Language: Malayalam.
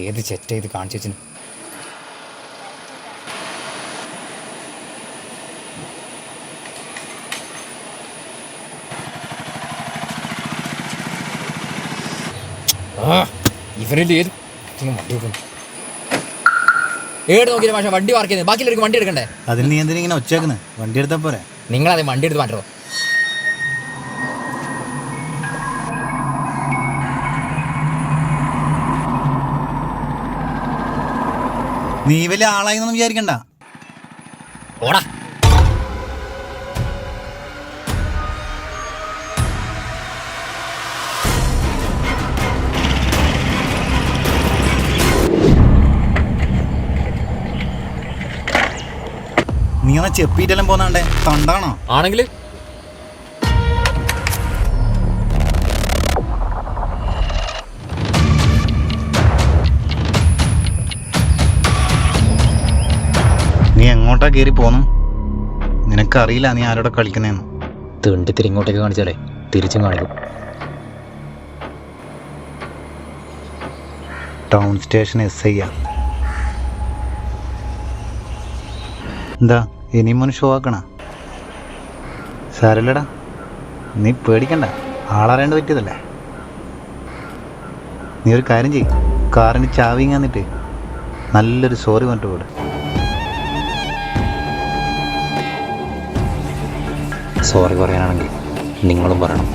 ഏത് ചെറ്റ ഇത് കാണിച്ചു വെച്ചിന്? ആ ഏത്? വണ്ടി ഏട് നോക്കിയില്ല വണ്ടി പാർക്ക് ചെയ്യുന്നത്? ബാക്കിയുള്ളവർക്ക് വണ്ടി എടുക്കണ്ടേ? അതിൽ നീ എന്തിനാ ഇങ്ങനെ വണ്ടി എടുത്താൽ പോരെ? നിങ്ങളത് വണ്ടി എടുത്ത് മാറ്റോ നീ വലിയ ആളായി എന്നൊന്നും വിചാരിക്കണ്ട. ഓടാ. നീ എന്നാ ചെപ്പിയിട്ടെല്ലാം പോന്നാണ്ടേ? തണ്ടാണോ? ആണെങ്കിൽ എങ്ങോട്ടാ കയറി പോന്നു. നിനക്കറിയില്ല നീ ആരോടെ കളിക്കുന്നതെന്ന് തീണ്ടി തിരിങ്ങോട്ടേക്ക് കാണിച്ചാലേ തിരിച്ചും കാണിക്കും. ടൗൺ സ്റ്റേഷൻ എസ് ഐ എന്താ ഇനിയും മോന് ഷോ ആക്കണ? സാരല്ലടാ നീ പേടിക്കണ്ട ആളറിയാണ്ട് പറ്റിയതല്ലേ? നീ ഒരു കാര്യം ചെയ്യ് കാറിന് ചാവിങ്ങാന്നിട്ട് നല്ലൊരു സോറി പറഞ്ഞിട്ട് പോടെ. സോറി പറയാനാണെങ്കിൽ നിങ്ങളും പറയണം.